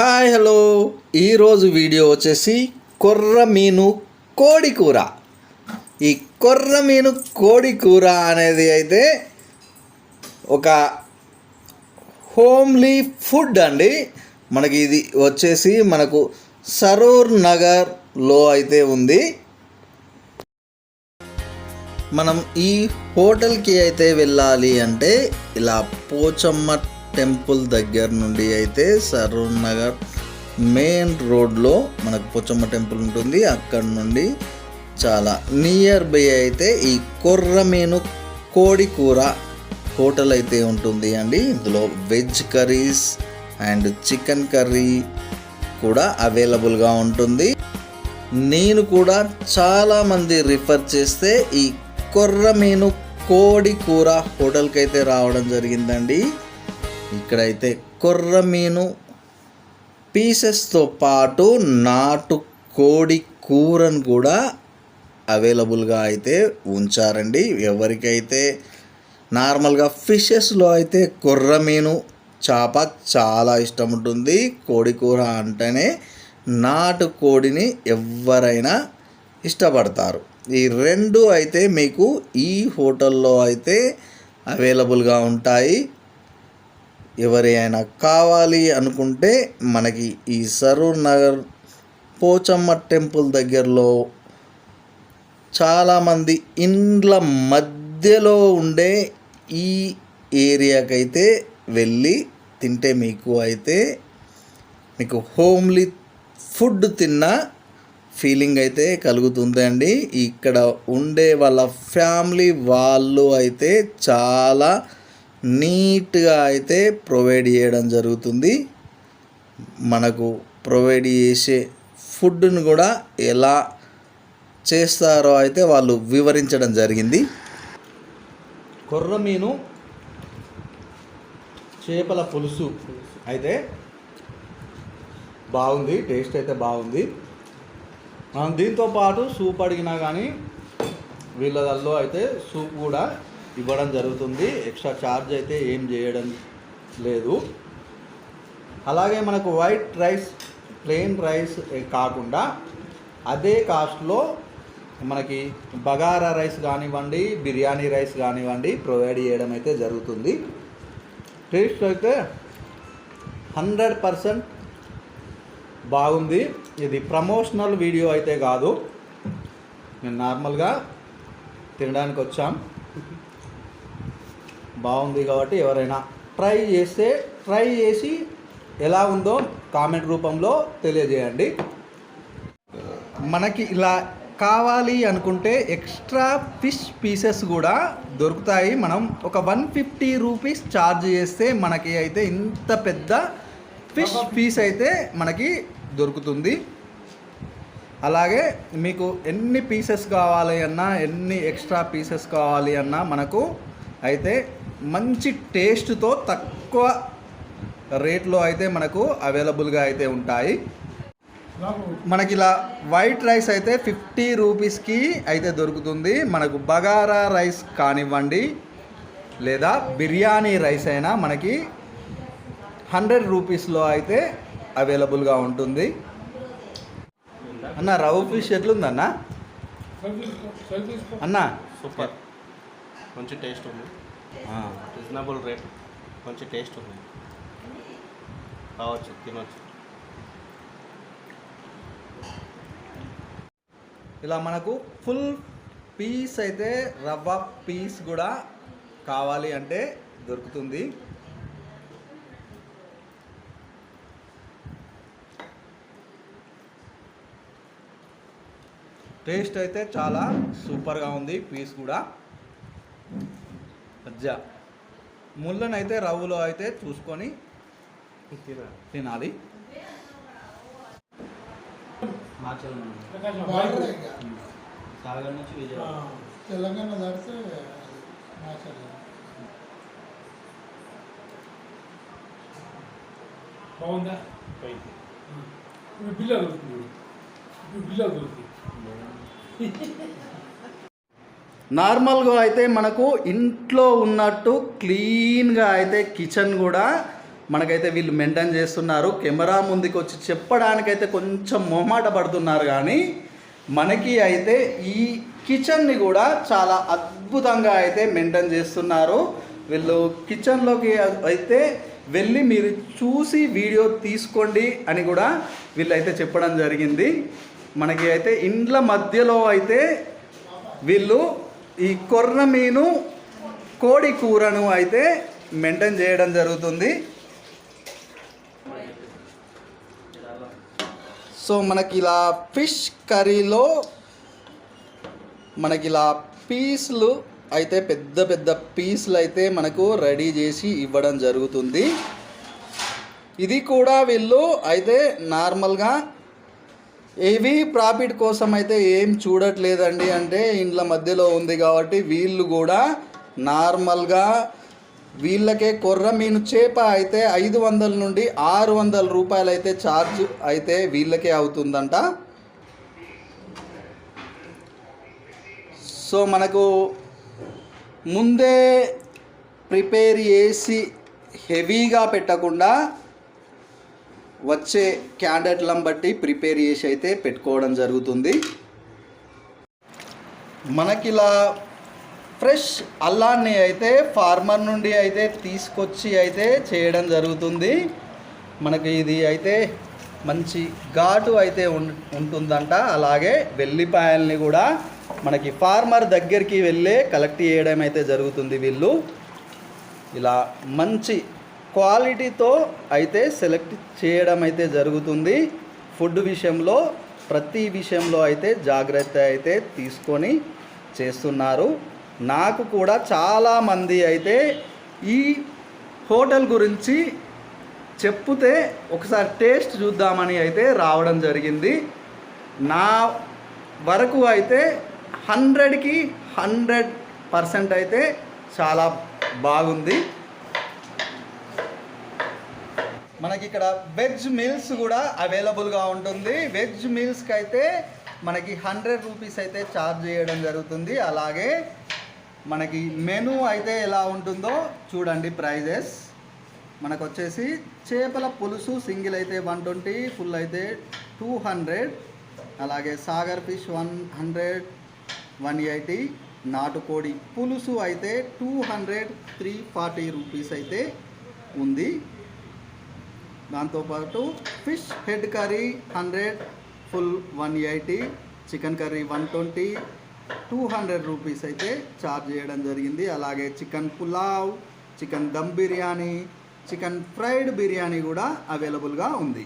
Hi hello. ఈరోజు video వచ్చేసి కొర్ర మీను కోడి కూర. ఈ కొర్ర మీను కోడి కూర అనేది అయితే ఒక హోమ్లీ ఫుడ్ అండి. మనకి ఇది వచ్చేసి మనకు సరూర్ నగర్లో అయితే ఉంది. మనం ఈ హోటల్కి అయితే వెళ్ళాలి అంటే ఇలా పోచమ్మ టెంపుల్ దగ్గర నుండి అయితే సరూర్ నగర్ మెయిన్ రోడ్లో మనకు పుచ్చమ్మ టెంపుల్ ఉంటుంది. అక్కడ నుండి చాలా నియర్ బై అయితే ఈ కొర్రమేను కోడి కూర హోటల్ అయితే ఉంటుంది అండి. ఇందులో veg curries and chicken curry కూడా అవైలబుల్గా ఉంటుంది. నేను కూడా చాలామంది రిఫర్ చేస్తే ఈ కొర్రమీను కోడి కూర హోటల్కి అయితే రావడం జరిగిందండి. ఇక్కడైతే కొర్రమీను పీసెస్తో పాటు నాటు కోడి కూరను కూడా అవైలబుల్గా అయితే ఉంచారండి. ఎవరికైతే నార్మల్గా ఫిషెస్లో అయితే కొర్రమీను చేప చాలా ఇష్టం ఉంటుంది. కోడి కూర అంటేనే నాటు కోడిని ఎవరైనా ఇష్టపడతారు. ఈ రెండు అయితే మీకు ఈ హోటల్లో అయితే అవైలబుల్గా ఉంటాయి. ఎవరి అయినా కావాలి అనుకుంటే మనకి ఈ సరూర్ నగర్ పోచమ్మ టెంపుల్ దగ్గరలో చాలామంది ఇండ్ల మధ్యలో ఉండే ఈ ఏరియాకైతే వెళ్ళి తింటే మీకు అయితే మీకు హోమ్లీ ఫుడ్ తిన్న ఫీలింగ్ అయితే కలుగుతుంది అండి ఇక్కడ ఉండే వాళ్ళ ఫ్యామిలీ వాళ్ళు అయితే చాలా నీట్గా అయితే ప్రొవైడ్ చేయడం జరుగుతుంది. మనకు ప్రొవైడ్ చేసే ఫుడ్ను కూడా ఎలా చేస్తారో అయితే వాళ్ళు వివరించడం జరిగింది. కొర్రమీను చేపల పులుసు అయితే బాగుంది టేస్ట్ అయితే బాగుంది. దీంతో పాటు సూప్ అడిగినా కానీ వీళ్ళల్లో అయితే సూప్ కూడా ఇవ్వడం జరుగుతుంది. ఎక్స్ట్రా ఛార్జ్ అయితే ఏం చేయడం లేదు. అలాగే మనకు వైట్ రైస్ ప్లెయిన్ రైస్ కాకుండా అదే కాస్ట్లో మనకి బగారా రైస్ కానివ్వండి బిర్యానీ రైస్ కానివ్వండి ప్రొవైడ్ చేయడం అయితే జరుగుతుంది. టేస్ట్ అయితే హండ్రెడ్ పర్సెంట్ బాగుంది. ఇది ప్రమోషనల్ వీడియో అయితే కాదు. నేను నార్మల్గా తినడానికి వచ్చాం బాగుంది కాబట్టి ఎవరైనా ట్రై చేస్తే ట్రై చేసి ఎలా ఉందో కామెంట్ రూపంలో తెలియజేయండి. మనకి ఇలా కావాలి అనుకుంటే ఎక్స్ట్రా ఫిష్ పీసెస్ కూడా దొరుకుతాయి. మనం ఒక వన్ ఫిఫ్టీ రూపీస్ ఛార్జ్ చేస్తే మనకి అయితే ఇంత పెద్ద ఫిష్ పీస్ అయితే మనకి దొరుకుతుంది. అలాగే మీకు ఎన్ని పీసెస్ కావాలి అన్నా ఎన్ని ఎక్స్ట్రా పీసెస్ కావాలి అన్నా మనకు అయితే మంచి టేస్ట్తో తక్కువ రేట్లో అయితే మనకు అవైలబుల్గా అయితే ఉంటాయి. మనకి ఇలా వైట్ రైస్ అయితే ఫిఫ్టీ రూపీస్కి అయితే దొరుకుతుంది. మనకు బగారా రైస్ కానివ్వండి లేదా బిర్యానీ రైస్ అయినా మనకి హండ్రెడ్ రూపీస్లో అయితే అవైలబుల్గా ఉంటుంది. అన్న రవ్వ ఫిష్ ఎట్లుందన్న అన్న. సూపర్. మంచి టేస్ట్ ఉంది. Reasonable rate. మంచి టేస్ట్ ఉంది. కావచ్చు తినవచ్చు ఇలా మనకు ఫుల్ పీస్ అయితే రవ్వ పీస్ కూడా కావాలి అంటే దొరుకుతుంది. టేస్ట్ అయితే చాలా సూపర్గా ఉంది పీస్ కూడా. అజ్జా. ముళ్ళనైతే రవ్వులో అయితే చూసుకొని తిన తినాలి సాగర్ నుంచి విజయవాడ. తెలంగాణ దాటితే బాగుందా? ఇప్పుడు బిల్లు దొరుకుతుంది ఇప్పుడు బిల్లు దొరుకుతుంది నార్మల్గా అయితే మనకు ఇంట్లో ఉన్నట్టు క్లీన్గా అయితే కిచెన్ కూడా మనకైతే వీళ్ళు మెయింటైన్ చేస్తున్నారు. కెమెరా ముందుకు వచ్చి చెప్పడానికైతే కొంచెం మొహమాట పడుతున్నారు కానీ మనకి అయితే ఈ కిచెన్ని కూడా చాలా అద్భుతంగా అయితే మెయింటైన్ చేస్తున్నారు. వీళ్ళు కిచెన్లోకి అయితే వెళ్ళి మీరు చూసి వీడియో తీసుకోండి అని కూడా వీళ్ళైతే చెప్పడం జరిగింది. మనకి అయితే ఇండ్ల మధ్యలో అయితే వీళ్ళు ఈ కొర్ర మీను కోడి కూరను అయితే మెయింటైన్ చేయడం జరుగుతుంది. సో మనకి ఇలా ఫిష్ కర్రీలో మనకి ఇలా పీసులు అయితే పెద్ద పెద్ద పీసులు అయితే మనకు రెడీ చేసి ఇవ్వడం జరుగుతుంది. ఇది కూడా వీళ్ళు అయితే నార్మల్గా ఏవి ప్రాఫిట్ కోసం అయితే ఏం చూడట్లేదండి. అంటే ఇండ్ల మధ్యలో ఉంది కాబట్టి వీళ్ళు కూడా నార్మల్గా వీళ్ళకే కొర్ర మీను చేప అయితే ఐదు వందల నుండి ఆరు వందల రూపాయలు అయితే ఛార్జ్ అయితే వీళ్ళకే అవుతుందంట. సో మనకు ముందే ప్రిపేర్ చేసి హెవీగా పెట్టకుండా వచ్చే క్యాండిడేట్లను బట్టి ప్రిపేర్ చేసి అయితే పెట్టుకోవడం జరుగుతుంది. మనకిలా ఫ్రెష్ అల్లాన్ని అయితే ఫార్మర్ నుండి అయితే తీసుకొచ్చి అయితే చేయడం జరుగుతుంది. మనకి ఇది అయితే మంచి ఘాటు అయితే ఉం- ఉంటుందంట. అలాగే వెల్లిపాయల్ని కూడా మనకి ఫార్మర్ దగ్గరికి వెళ్ళే కలెక్ట్ చేయడం అయితే జరుగుతుంది వీళ్ళు. ఇలా మంచి క్వాలిటీతో అయితే సెలెక్ట్ చేయడం అయితే జరుగుతుంది. ఫుడ్ విషయంలో ప్రతి విషయంలో అయితే జాగ్రత్త అయితే తీసుకొని చేస్తున్నారు. నాకు కూడా చాలామంది అయితే ఈ హోటల్ గురించి చెప్తే ఒకసారి టేస్ట్ చూద్దామని అయితే రావడం జరిగింది. నా వరకు అయితే హండ్రెడ్కి హండ్రెడ్ పర్సెంట్ అయితే చాలా బాగుంది. మనకి ఇక్కడ వెజ్ మీల్స్ కూడా అవైలబుల్గా ఉంటుంది. వెజ్ మీల్స్కి అయితే మనకి హండ్రెడ్ రూపీస్ అయితే ఛార్జ్ చేయడం జరుగుతుంది. అలాగే మనకి మెనూ అయితే ఎలా ఉంటుందో చూడండి ప్రైజెస్. మనకు వచ్చేసి చేపల పులుసు సింగిల్ అయితే వన్ ట్వంటీ ఫుల్ అయితే టూ హండ్రెడ్. అలాగే Sagar fish one hundred one eighty. నాటుకోడి పులుసు అయితే two hundred three forty rupees అయితే ఉంది. దాంతోపాటు fish head curry hundred full one eighty chicken curry one twenty two hundred rupees అయితే ఛార్జ్ చేయడం జరిగింది. అలాగే chicken pulao chicken dum biryani chicken fried biryani కూడా అవైలబుల్గా ఉంది.